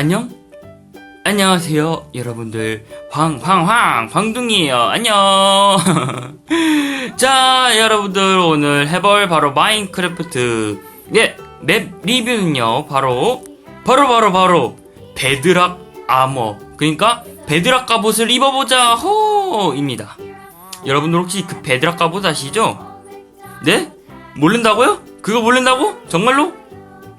안녕? 안녕하세요, 여러분들. 황, 황, 황, 황둥이에요. 안녕. 자, 여러분들, 오늘 해볼 바로 마인크래프트. 네, 맵 리뷰는요, 바로, 바로, 바로, 바로, 베드락 아머. 그러니까, 베드락 갑옷을 입어보자, 호 입니다. 여러분들 혹시 그 베드락 갑옷 아시죠? 네? 모른다고요? 그거 모른다고? 정말로?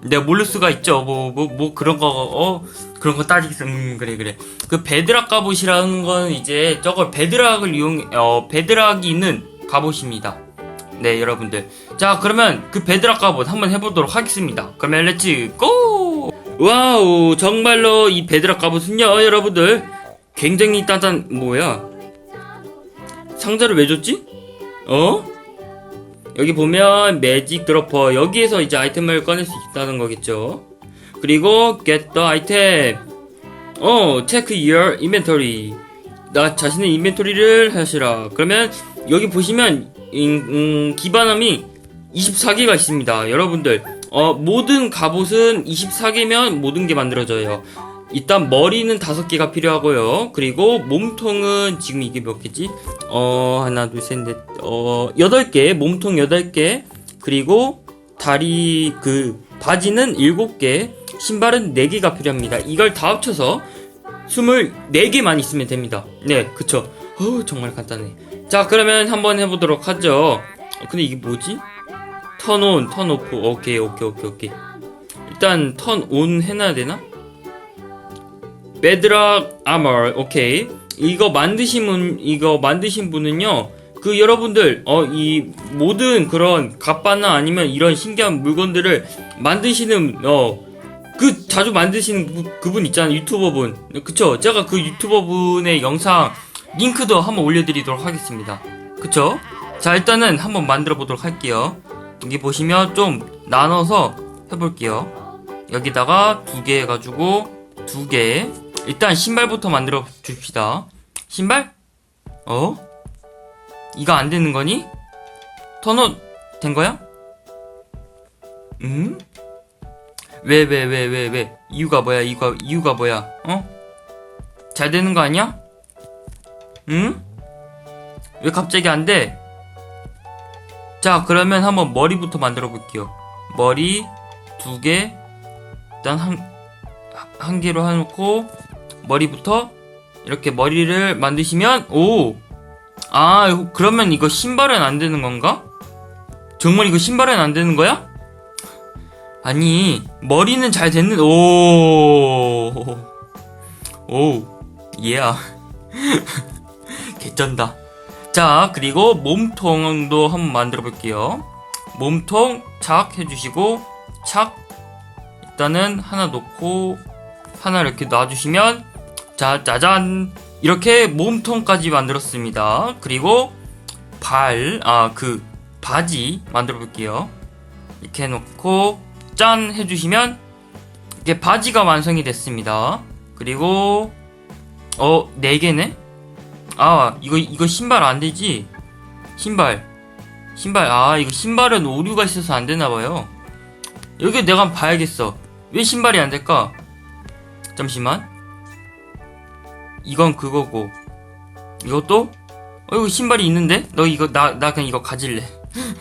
내가 모를 수가 있죠. 뭐, 뭐, 뭐, 그런 거, 어, 그런 거 따지겠어. 음, 그래, 그래. 그 베드락 갑옷이라는 건 이제 저걸 베드락을 이용, 어, 베드락이 있는 갑옷입니다. 네, 여러분들. 자, 그러면 그 베드락 갑옷 한번 해보도록 하겠습니다. 그러면 렛츠 고! 와우, 정말로 이 베드락 갑옷은요, 여러분들. 굉장히 따단, 뭐야. 상자를 왜 줬지? 어? 여기 보면 매직 드로퍼 여기에서 이제 아이템을 꺼낼 수 있다는 거겠죠. 그리고 get the item. 어 check your inventory. 나 자신의 인벤토리를 하시라. 그러면 여기 보시면 음, 음, 기반함이 24개가 있습니다. 여러분들 어 모든 갑옷은 24개면 모든 게 만들어져요 일단 머리는 5개가 필요하고요 그리고 몸통은 지금 이게 몇 개지? 어, 하나, 둘, 셋, 넷, 어, 여덟 개, 몸통 여덟 개, 그리고 다리, 그, 바지는 일곱 개, 신발은 네 개가 필요합니다. 이걸 다 합쳐서 스물네 개만 있으면 됩니다. 네, 그쵸. 어우, 정말 간단해. 자, 그러면 한번 해보도록 하죠. 어, 근데 이게 뭐지? 턴 온, 턴 오프. 오케이, 오케이, 오케이, 오케이. 일단, 턴 온 해놔야 되나? 베드락 아머, 오케이. 이거 만드신 분, 이거 만드신 분은요, 그 여러분들, 어, 이 모든 그런 갑바나 아니면 이런 신기한 물건들을 만드시는, 어, 그 자주 만드시는 그, 그분 있잖아요. 유튜버 분. 그쵸? 제가 그 유튜버 분의 영상 링크도 한번 올려드리도록 하겠습니다. 그쵸? 자, 일단은 한번 만들어 보도록 할게요. 여기 보시면 좀 나눠서 해볼게요. 여기다가 두 개 해가지고 두 개. 일단 신발부터 만들어 줍시다. 신발? 어? 이거 안 되는 거니? 턴온 된 거야? 음? 왜, 왜, 왜, 왜, 왜? 이유가 뭐야? 이유가, 이유가 뭐야? 어? 잘 되는 거 아니야? 응? 왜 갑자기 안 돼? 자, 그러면 한번 머리부터 만들어 볼게요. 머리 두 개, 일단 한, 한 개로 해놓고, 머리부터 이렇게 머리를 만드시면 오! 아, 그러면 이거 신발은 안 되는 건가? 정말 이거 신발은 안 되는 거야? 아니, 머리는 잘 됐는, 오! 오, 예야. 개쩐다. 자, 그리고 몸통도 한번 만들어 볼게요. 몸통 착 해주시고, 착. 일단은 하나 놓고, 하나 이렇게 놔주시면, 자, 짜잔! 이렇게 몸통까지 만들었습니다. 그리고 발, 아, 그, 바지 만들어 볼게요. 이렇게 해놓고, 짠! 해주시면, 이렇게 바지가 완성이 됐습니다. 그리고, 어, 네 개네? 아, 이거, 이거 신발 안 되지? 신발. 신발, 아, 이거 신발은 오류가 있어서 안 되나봐요. 여기 내가 한번 봐야겠어. 왜 신발이 안 될까? 잠시만. 이건 그거고. 이것도? 어, 이거 신발이 있는데? 너 이거, 나, 나 그냥 이거 가질래.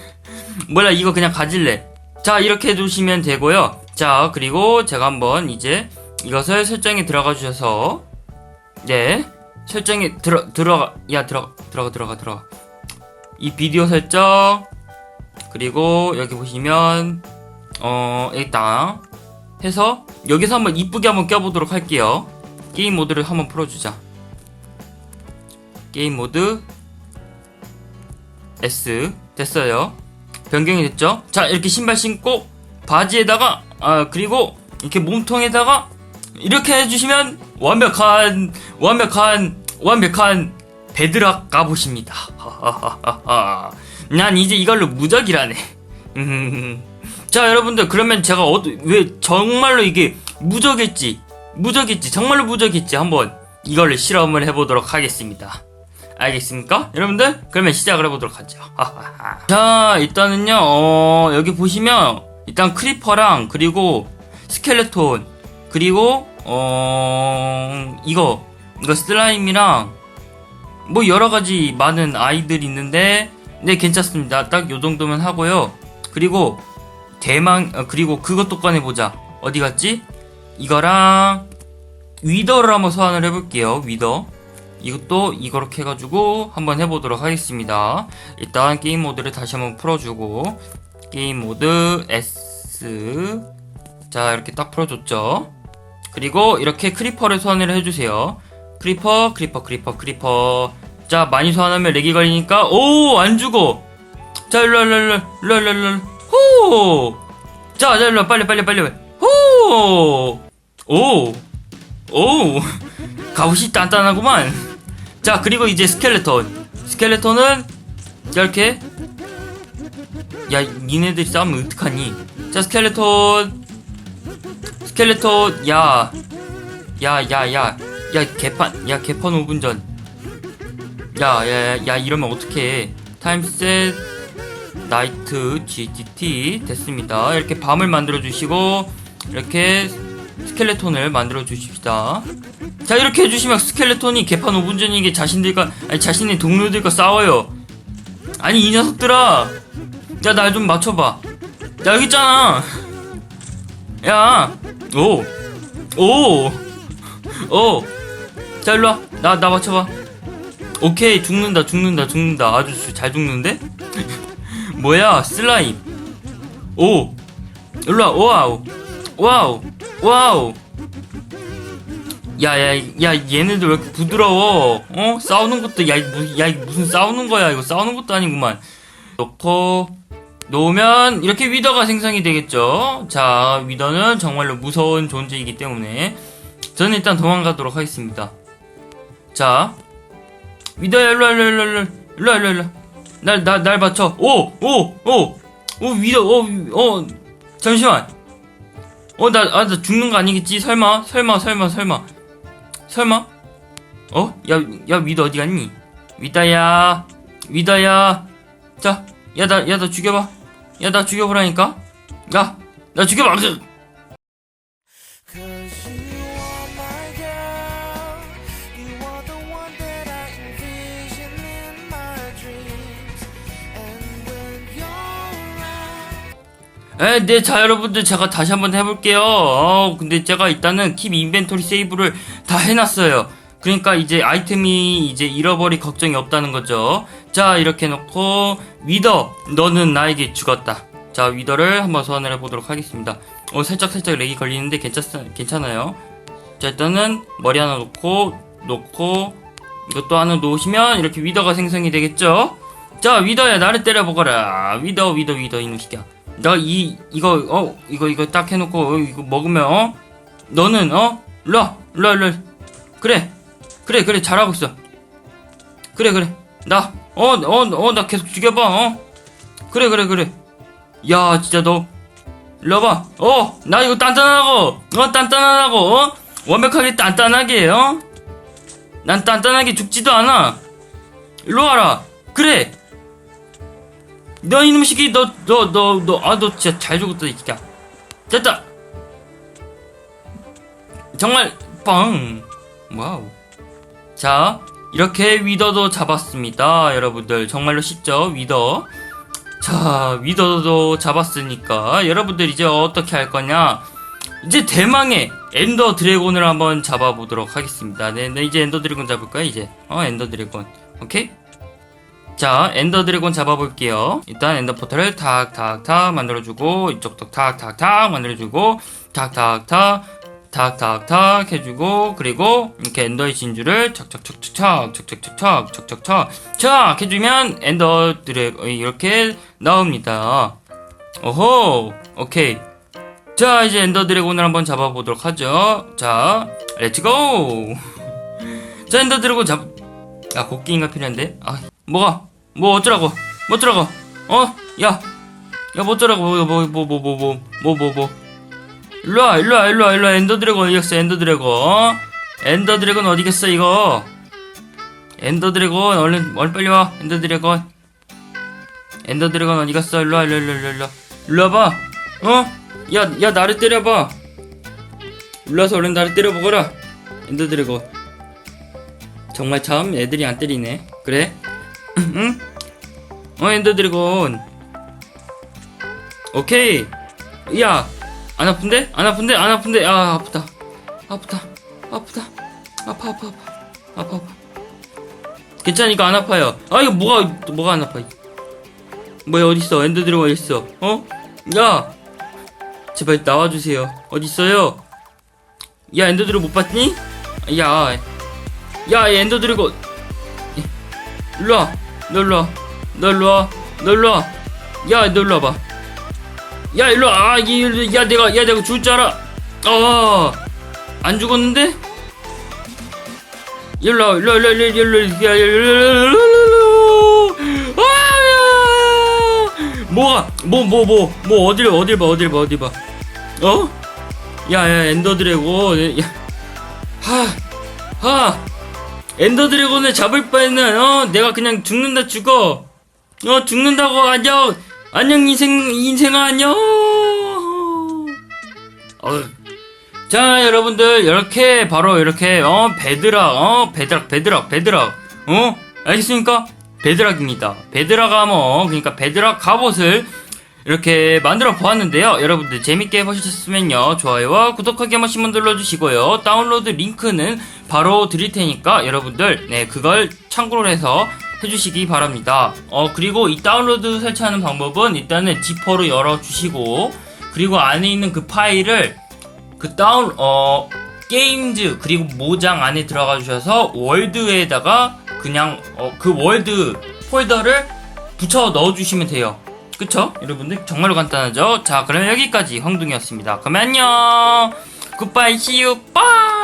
몰라, 이거 그냥 가질래. 자, 이렇게 해두시면 되고요. 자, 그리고 제가 한번 이제 이것을 설정에 들어가 주셔서, 네. 설정에 들어, 들어가, 야, 들어가, 들어가, 들어가, 들어가. 이 비디오 설정, 그리고 여기 보시면, 어, 일단, 해서, 여기서 한번 이쁘게 한번 껴보도록 할게요. 게임 모드를 한번 풀어주자. 게임 모드 S 됐어요. 변경이 됐죠? 자 이렇게 신발 신고 바지에다가 아 그리고 이렇게 몸통에다가 이렇게 해주시면 완벽한 완벽한 완벽한 베드락. 하하하하. 난 이제 이걸로 무적이라네. 음. 자 여러분들 그러면 제가 어, 왜 정말로 이게 무적일지 무적일지 정말로 무적일지 한번 이걸로 실험을 해보도록 하겠습니다. 알겠습니까? 여러분들 그러면 시작을 해보도록 하죠. 자 일단은요 어, 여기 보시면 일단 크리퍼랑 그리고 스켈레톤 그리고 어 이거 이거 슬라임이랑 뭐 여러 가지 많은 아이들이 있는데 네 괜찮습니다. 딱 요 정도면 하고요. 그리고 대망 어, 그리고 그것도 꺼내 보자. 어디 갔지? 이거랑 위더를 한번 소환을 해볼게요. 위더. 이것도 이거렇게 해가지고 한번 해보도록 하겠습니다. 일단 게임 모드를 다시 한번 풀어주고 게임 모드 S 자 이렇게 딱 풀어줬죠. 그리고 이렇게 크리퍼를 소환을 해주세요. 크리퍼, 크리퍼, 크리퍼, 크리퍼. 자 많이 소환하면 렉이 걸리니까 오 안 죽어. 자 일로 일로 일로 일로 일로 호. 자, 자 일로 빨리 빨리 빨리 호. 오. 오. 갑옷이 단단하구만. 자 그리고 이제 스켈레톤. 스켈레톤은 이렇게 야 니네들이 싸우면 어떡하니? 자 스켈레톤 스켈레톤 야 야 야 야 야 개판 야 개판 5분 전야야 야 이러면 어떡해 타임셋 나이트 GTT 됐습니다 이렇게 밤을 만들어 주시고 이렇게 스켈레톤을 만들어 주십시다. 자 이렇게 해주시면 스켈레톤이 개판 5분 전이게 자신들과 아니 자신의 동료들과 싸워요. 아니 이 녀석들아! 야날좀 맞춰봐. 야 여기 있잖아! 야! 오! 오! 오! 자 일로 와. 나, 나 맞춰봐. 오케이 죽는다 죽는다 죽는다. 아주 수- 잘 죽는데? 뭐야 슬라임. 오! 일로와 와우 와우 와우 야야 야 얘네들 왜 이렇게 부드러워 어? 싸우는 것도 야, 야 무슨 싸우는 거야 이거 싸우는 것도 아니구만 넣고 놓으면 이렇게 위더가 생성이 되겠죠. 자, 위더는 정말로 무서운 존재이기 때문에 저는 일단 도망가도록 하겠습니다. 자, 위더야 일로 와, 일로 와, 일로 와, 일로 와, 일로 와, 일로 와, 일로 와. 날, 날, 날 받쳐. 오, 오, 오, 오, 위더, 오, 어, 잠시만. 어, 나, 아, 나 죽는 거 아니겠지? 설마, 설마, 설마, 설마, 설마? 어, 야, 야, 위더 어디 갔니? 위더야, 위더야. 자, 야, 나, 야, 나 죽여봐. 야, 나 죽여보라니까? 야, 나 죽여봐! 에, 네, 자, 여러분들, 제가 다시 한번 해볼게요. 어, 근데 제가 일단은 킵 인벤토리 세이브를 다 해놨어요. 그러니까 이제 아이템이 이제 잃어버릴 걱정이 없다는 거죠. 자, 이렇게 놓고, 위더, 너는 나에게 죽었다. 자, 위더를 한번 소환을 해보도록 하겠습니다. 어, 살짝 살짝 렉이 걸리는데 괜찮, 괜찮아요. 자, 일단은 머리 하나 놓고, 놓고, 이것도 하나 놓으시면 이렇게 위더가 생성이 되겠죠? 자, 위더야, 나를 때려보거라. 위더, 위더, 위더, 이놈 새끼야. 너 이, 이거, 어, 이거, 이거 딱 해놓고, 어, 이거 먹으면, 어? 너는, 어? 일로와. 그래, 그래, 그래, 잘하고 있어. 그래, 그래. 나, 어, 어, 어, 나 계속 죽여봐, 어? 그래, 그래, 그래. 야, 진짜 너, 와봐. 어, 나 이거 단단하고, 어, 단단하고, 어? 완벽하게 단단하게, 어? 난 단단하게 죽지도 않아. 일로 와라. 그래. 너 이놈 새끼, 너, 너, 너, 너, 아, 너 진짜 잘 죽었다, 이 새끼야. 됐다. 정말, 빵. 와우. 자, 이렇게 위더도 잡았습니다. 여러분들, 정말로 쉽죠? 위더. 자, 위더도 잡았으니까, 여러분들 이제 어떻게 할 거냐? 이제 대망의 엔더 드래곤을 한번 잡아보도록 하겠습니다. 네, 네, 이제 엔더 드래곤 잡을까요, 이제? 어, 엔더 드래곤. 오케이? 자, 엔더 드래곤 잡아볼게요. 일단 엔더 포털을 탁탁탁 만들어주고, 이쪽도 탁탁탁 만들어주고, 탁탁탁, 탁탁탁 해주고, 그리고 이렇게 엔더의 진주를 척척척척척, 척척척척, 척척척, 척 해주면 엔더 드래곤 이렇게 나옵니다. 오호, 오케이. 자, 이제 엔더 드래곤을 한번 잡아보도록 하죠. 자, 렛츠고! 자, 엔더 드래곤 잡, 야, 곡괭이가 필요한데? 아, 뭐가? 뭐 어쩌라고? 뭐 어쩌라고? 어? 야! 야, 뭐 어쩌라고? 뭐, 뭐, 뭐, 뭐, 뭐, 뭐, 뭐, 뭐, 뭐. 일로와, 일로와, 일로와, 일로와, 엔더 드래곤 어디 갔어, 엔더 드래곤? 어? 엔더 드래곤 어디 갔어, 이거? 엔더 드래곤, 얼른, 얼른 빨리 와, 엔더 드래곤. 엔더 드래곤 어디 갔어? 일로와, 일로와, 일로와, 일로와. 봐. 어? 야, 야, 나를 때려봐. 와서 얼른 나를 때려보거라 엔더 드래곤 정말 참 애들이 안 때리네 그래? 응? 어 엔더 드래곤. 오케이. 야 안 아픈데? 안 아픈데? 안 아픈데? 아 아프다. 아프다. 아프다. 아파 아파 아파. 아파 아파. 괜찮으니까 안 아파요. 아 이거 뭐가 뭐가 안 아파? 뭐야 어딨어? 엔더 드래곤 어딨어? 어? 야! 제발 나와주세요. 어딨어요? 야 엔더 드래곤 못 봤니? 야 야, 이 엔더 드래곤. 일로 와. 너 일로 와. 너 일로 와. 너 일로 와. 야, 너 일로 와봐. 야, 일로 와. 아, 이, 야, 내가, 야, 내가 죽을 줄 알아. 어, 안 죽었는데? 일로 와, 일로 와, 일로 와, 일로 와, 일로 와, 야, 일로 와, 일로 와. 아! 뭐가, 뭐, 뭐, 뭐, 뭐, 어딜, 어딜 봐, 어딜 봐, 어딜 봐. 어? 야, 야, 엔더 드래곤. 야. 하, 하. 엔더 드래곤을 잡을 바에는 어 내가 그냥 죽는다 죽어. 어 죽는다고 안녕 안녕 인생 인생아 안녕. 어. 자 여러분들 이렇게 바로 이렇게 어 베드락 어 베드락 베드락 베드락. 어? 알겠습니까? 베드락입니다. 베드락 아머 그러니까 베드락 갑옷을 이렇게 만들어 보았는데요. 여러분들 재밌게 보셨으면요. 좋아요와 구독하기 한 번씩만 눌러주시고요. 다운로드 링크는 바로 드릴 테니까 여러분들 네 그걸 참고로 해서 해주시기 바랍니다. 어 그리고 이 다운로드 설치하는 방법은 일단은 지퍼로 열어주시고 그리고 안에 있는 그 파일을 그 다운 어 게임즈 그리고 모장 안에 들어가 주셔서 월드에다가 그냥 어, 그 월드 폴더를 붙여 넣어 주시면 돼요. 그쵸? 여러분들 정말로 간단하죠? 자 그러면 여기까지 황둥이었습니다. 그러면 안녕 굿바이 씨유 빠이